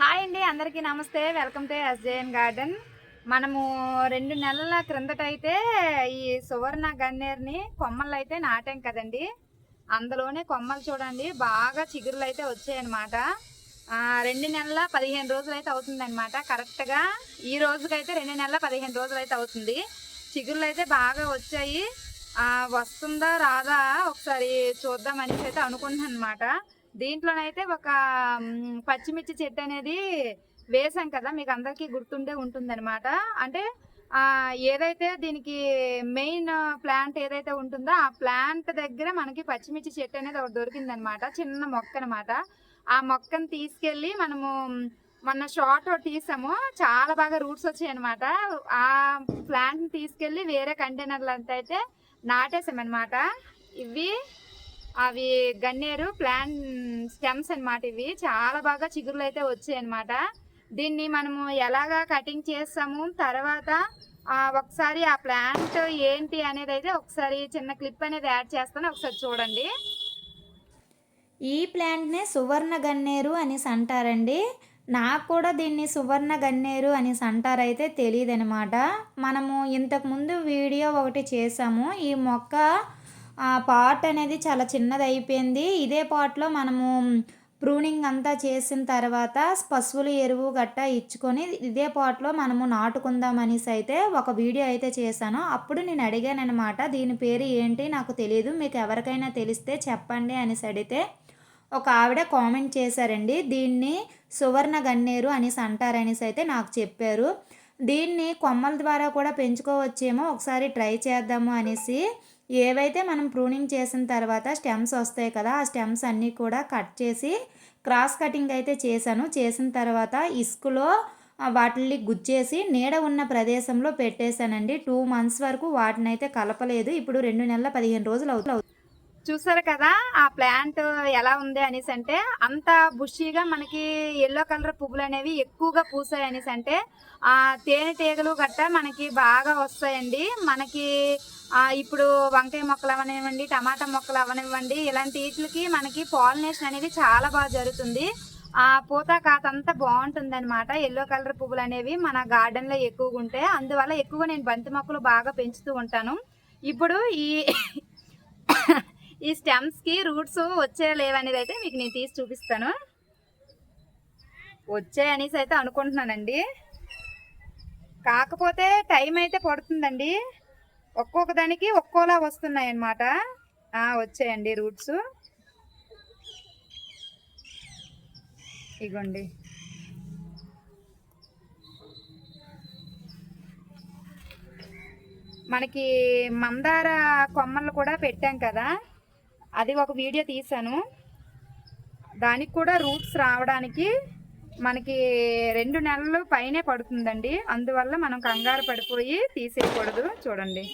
Hi అండి అందరికీ నమస్తే. Welcome to SJN garden. మనము రెండు నెలల క్రిందట అయితే ఈ సువర్ణ గన్నేరుని కొమ్మలు అయితే నాటాం కదండి. అందులోనే కొమ్మలు చూడండి బాగా చిగురులు అయితే వచ్చాయన్నమాట రెండు నెలల పదిహేను రోజులు అయితే అవుతుందన్నమాట. కరెక్ట్గా ఈ రోజుకైతే రెండు నెలల పదిహేను రోజులు అయితే అవుతుంది. చిగురులు అయితే బాగా వచ్చాయి. వస్తుందా రాదా ఒకసారి చూద్దాం అనేసి అయితే అనుకుంటున్నాను అనమాట దీంట్లోనైతే ఒక పచ్చిమిర్చి చెట్టు అనేది వేసాం కదా మీకు అందరికీ గుర్తుండే ఉంటుందన్నమాట. అంటే ఏదైతే దీనికి మెయిన్ ప్లాంట్ ఏదైతే ఉంటుందో ఆ ప్లాంట్ దగ్గర మనకి పచ్చిమిర్చి చెట్టు అనేది ఒకటి దొరికిందనమాట చిన్న మొక్క అనమాట ఆ మొక్కను తీసుకెళ్ళి మనము మొన్న షార్ట్ తీసాము చాలా బాగా రూట్స్ వచ్చాయి అనమాట ఆ ప్లాంట్ని తీసుకెళ్ళి వేరే కంటైనర్లు అంతా అయితే నాటేసామన్నమాట. ఇవి అవి గన్నేరు ప్లాన్ స్టెమ్స్ అనమాట ఇవి. చాలా బాగా చిగురులు అయితే వచ్చాయి అనమాట దీన్ని మనము ఎలాగా కటింగ్ చేస్తాము తర్వాత ఒకసారి ఆ ప్లాంట్ ఏంటి అనేది అయితే ఒకసారి చిన్న క్లిప్ అనేది యాడ్ చేస్తాను. ఒకసారి చూడండి. ఈ ప్లాంట్నే సువర్ణ గన్నేరు అనేసి అంటారండి. నాకు కూడా దీన్ని సువర్ణ గన్నేరు అనేసి అంటారైతే తెలియదు అనమాట మనము ఇంతకుముందు వీడియో ఒకటి చేసాము. ఈ మొక్క పాట్ అనేది చాలా చిన్నది అయిపోయింది ఇదే పాట్లో మనము ప్రూనింగ్ అంతా చేసిన తర్వాత పశువుల ఎరువు గట్టా ఇచ్చుకొని ఇదే పాట్లో మనము నాటుకుందాం అనేసి అయితే ఒక వీడియో అయితే చేశాను. అప్పుడు నేను అడిగాను అనమాట దీని పేరు ఏంటి? నాకు తెలియదు మీకు ఎవరికైనా తెలిస్తే చెప్పండి అనేసి అడిగితే ఒక ఆవిడ కామెంట్ చేశారండి దీన్ని సువర్ణ గన్నేరు అనేసి అంటారనేసి అయితే నాకు చెప్పారు. దీన్ని కొమ్మల ద్వారా కూడా పెంచుకోవచ్చేమో ఒకసారి ట్రై చేద్దాము అనేసి ఏవైతే మనం ప్రూనింగ్ చేసిన తర్వాత స్టెమ్స్ వస్తాయి కదా ఆ స్టెమ్స్ అన్నీ కూడా కట్ చేసి క్రాస్ కటింగ్ అయితే చేశాను. చేసిన తర్వాత ఇసుకలో వాటిని గుచ్చేసి నీడ ఉన్న ప్రదేశంలో పెట్టేశానండి. టూ మంత్స్ వరకు వాటిని అయితే కలపలేదు. ఇప్పుడు రెండు నెలల పదిహేను రోజులు అవుతుంది. చూసారు కదా ఆ ప్లాంట్ ఎలా ఉంది అనేసి అంటే అంత బుషీగా మనకి ఎల్లో కలర్ పువ్వులు అనేవి ఎక్కువగా పూసాయి అనేసి అంటే ఆ తేనెటీగలు గట్ట మనకి బాగా వస్తాయండి. మనకి ఇప్పుడు వంకాయ మొక్కలు అవనివ్వండి టమాటా మొక్కలు అవనివ్వండి ఇలాంటి వీటికి మనకి పాలినేషన్ అనేది చాలా బాగా జరుగుతుంది. ఆ పూత కాతంతా బాగుంటుంది అనమాట ఎల్లో కలర్ పువ్వులు అనేవి మన గార్డెన్లో ఎక్కువగా ఉంటాయి. అందువల్ల ఎక్కువగా నేను బంతి మొక్కలు బాగా పెంచుతూ ఉంటాను. ఇప్పుడు ఈ ఈ స్టెమ్స్కి రూట్స్ వచ్చే లేవనేది అయితే మీకు నేను తీసి చూపిస్తాను. వచ్చాయి అనేసి అయితే అనుకుంటున్నానండి. కాకపోతే టైం అయితే పడుతుందండి. ఒక్కొక్క దానికి ఒక్కోలా వస్తున్నాయి అన్నమాట వచ్చాయండి రూట్స్. ఇగోండి. మనకి మందార కొమ్మలు కూడా పెట్టాం కదా. అది ఒక వీడియో తీశాను. దానికి కూడా రూట్స్ రావడానికి మనకి రెండు నెలలు పైనే పడుతుందండి. అందువల్ల మనం కంగారు పడిపోయి తీసేయకూడదు. చూడండి.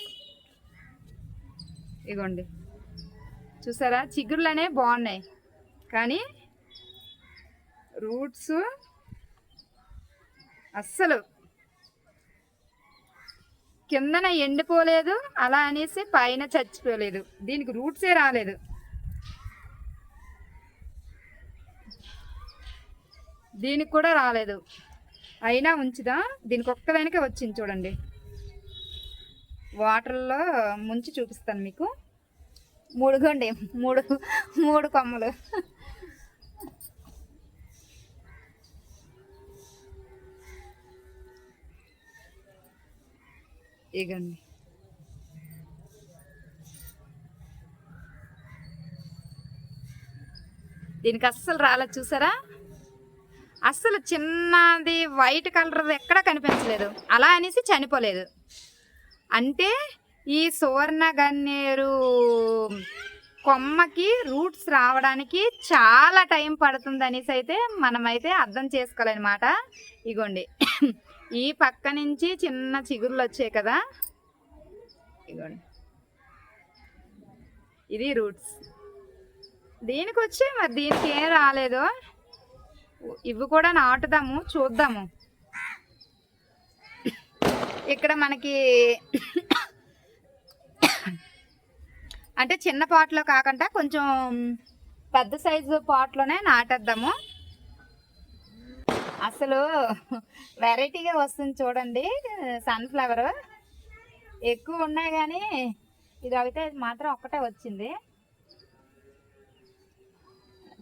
ఇగోండి. చూసారా? చిగురులనే బాగున్నాయి. కానీ రూట్స్ అస్సలు కిందన ఎండిపోలేదు అలా అనేసి పైన చచ్చిపోలేదు. దీనికి రూట్సే రాలేదు. దీనికి కూడా రాలేదు. అయినా ఉంచుదా. దీనికి ఒక్కదానికే వచ్చింది చూడండి. వాటర్లో ముంచి చూపిస్తాను మీకు. మూడు గండి మూడు మూడు కొమ్మలు. ఇగండి. దీనికి అస్సలు రాలేదు చూసారా? అస్సలు చిన్నది వైట్ కలర్ ఎక్కడా కనిపించలేదు. అలా అనేసి చనిపోలేదు. అంటే ఈ సువర్ణ గన్నేరు కొమ్మకి రూట్స్ రావడానికి చాలా టైం పడుతుంది అనేసి అయితే మనమైతే అర్థం చేసుకోవాలన్నమాట ఇగోండి. ఈ పక్క నుంచి చిన్న చిగుర్లు వచ్చాయి కదా. ఇగోండి. ఇది రూట్స్. దీనికి వచ్చే మరి దీనికి ఏం రాలేదు. ఇవి కూడా నాటుదాము చూద్దాము. ఇక్కడ మనకి అంటే చిన్న పాట్లో కాకుండా కొంచెం పెద్ద సైజు పాట్లోనే నాటేద్దాము. అసలు వెరైటీగా వస్తుంది చూడండి సన్ఫ్లవర్. ఎక్కువ ఉన్నాయి కానీ ఇది అయితే మాత్రం ఒక్కటే వచ్చింది.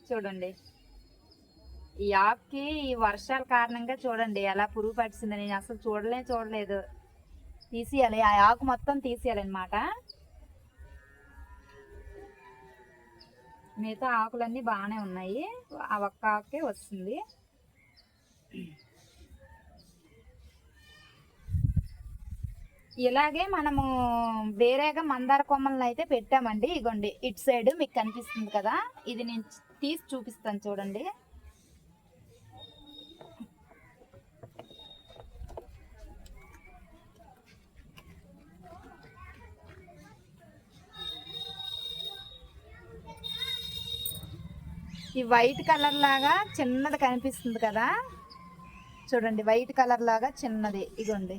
చూడండి. ఈ ఆకుకి ఈ వర్షాల కారణంగా చూడండి ఎలా పురుగు పట్టింది నేను అసలు చూడలే చూడలేదు. తీసేయాలి. ఆ ఆకు మొత్తం తీసేయాలన్నమాట. మిగతా ఆకులన్నీ బాగానే ఉన్నాయి. ఆ ఒక్క ఆకే వస్తుంది. ఇలాగే మనము వేరేగా మందార కొమ్మలను అయితే పెట్టామండి. ఇగోండి ఇటు సైడ్ మీకు కనిపిస్తుంది కదా. ఇది నేను తీసి చూపిస్తాను చూడండి. ఈ వైట్ కలర్ లాగా చిన్నది కనిపిస్తుంది కదా. చూడండి వైట్ కలర్ లాగా చిన్నది. ఇగోండి.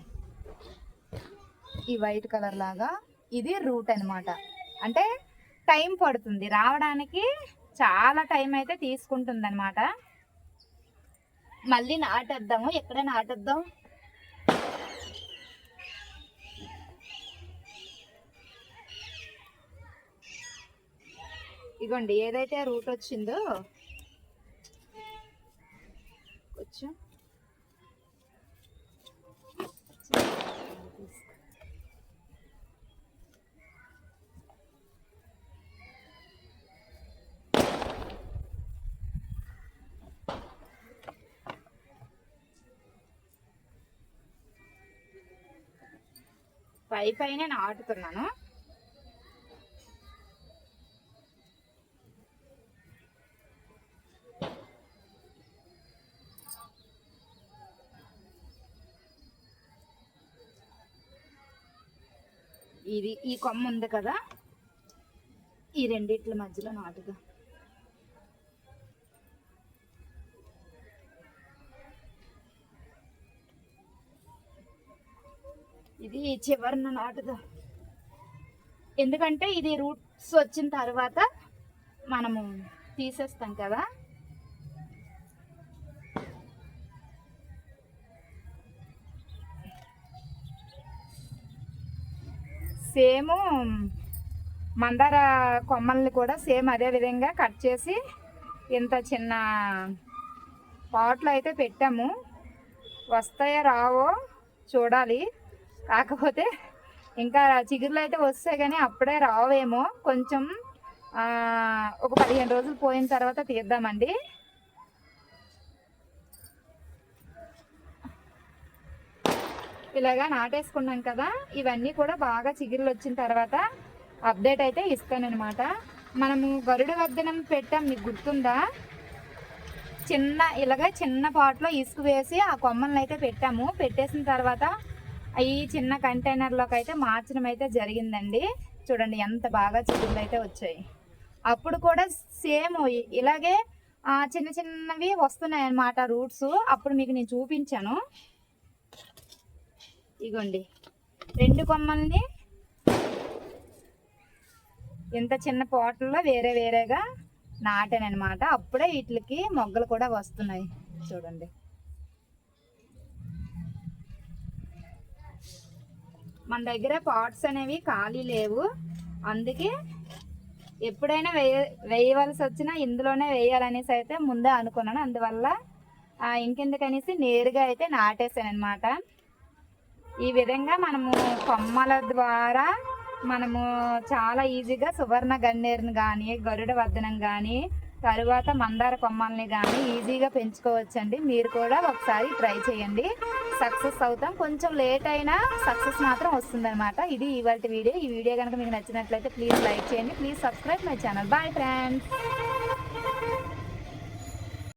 ఈ వైట్ కలర్ లాగా ఇది రూట్ అన్నమాట. అంటే టైం పడుతుంది. రావడానికి చాలా టైం అయితే తీసుకుంటుంది అనమాట మళ్ళీ నాటేద్దాము. ఎక్కడ నాటేద్దాం ఇగోండి ఏదైతే రూట్ వచ్చిందో కొంచెం పై పైన నాటుతున్నాను. ఇది ఈ కొమ్మ ఉంది కదా? ఈ రెండిట్ల మధ్యలో నాటుగా ఇది చివరిన నాటుదా ఎందుకంటే ఇది రూట్స్ వచ్చిన తర్వాత మనము తీసేస్తాం కదా? సేమ్ మందార కొమ్మల్ని కూడా సేమ్ అదే విధంగా కట్ చేసి ఇంత చిన్న పాట్లో అయితే పెట్టాము. వస్తాయో రావో చూడాలి. కాకపోతే ఇంకా చిగురులు అయితే వస్తాయి కానీ అప్పుడే రావేమో. కొంచెం ఒక పదిహేను రోజులు పోయిన తర్వాత తీద్దామండి. ఇలాగా నాటేసుకున్నాం కదా ఇవన్నీ కూడా బాగా చిగురులు వచ్చిన తర్వాత అప్డేట్ అయితే ఇస్తానమాట మనము గరుడ వద్దనం పెట్టాం మీకు గుర్తుందా? చిన్న ఇలాగ చిన్న పాట్లో ఇసుక వేసి ఆ కొమ్మలను అయితే పెట్టాము. పెట్టేసిన తర్వాత ఈ చిన్న కంటైనర్లోకి అయితే మార్చడం అయితే జరిగిందండి. చూడండి ఎంత బాగా చిగుళ్ళు అయితే వచ్చాయి. అప్పుడు కూడా సేమ్ ఇలాగే చిన్న చిన్నవి వస్తున్నాయి అన్నమాట రూట్స్ అప్పుడు మీకు నేను చూపించాను. ఇగోండి. రెండు కొమ్మల్ని ఇంత చిన్న పోటల్లో వేరే వేరేగా నాటానమాట అప్పుడే వీటికి మొగ్గలు కూడా వస్తున్నాయి. చూడండి. మన దగ్గర పాట్స్ అనేవి ఖాళీ లేవు. అందుకే ఎప్పుడైనా వేయ వేయవలసి వచ్చినా ఇందులోనే వేయాలనేసి అయితే ముందే అనుకున్నాను. అందువల్ల ఇంకెందుకు ఇంకెందుకనేసి నేరుగా అయితే నాటేసాను అనమాట ఈ విధంగా మనము కొమ్మల ద్వారా మనము చాలా ఈజీగా సువర్ణ గన్నేరుని కానీ గరుడ వర్ధనం కానీ తరువాత మందార కొమ్మల్ని కానీ ఈజీగా పెంచుకోవచ్చండి. మీరు కూడా ఒకసారి ట్రై చేయండి. సక్సెస్ అవుతాం. కొంచెం లేట్ అయినా సక్సెస్ మాత్రం వస్తుందన్నమాట. ఇది ఇవాళ వీడియో. ఈ వీడియో కనుక మీకు నచ్చినట్లయితే ప్లీజ్ లైక్ చేయండి. Please subscribe my channel. Bye friends.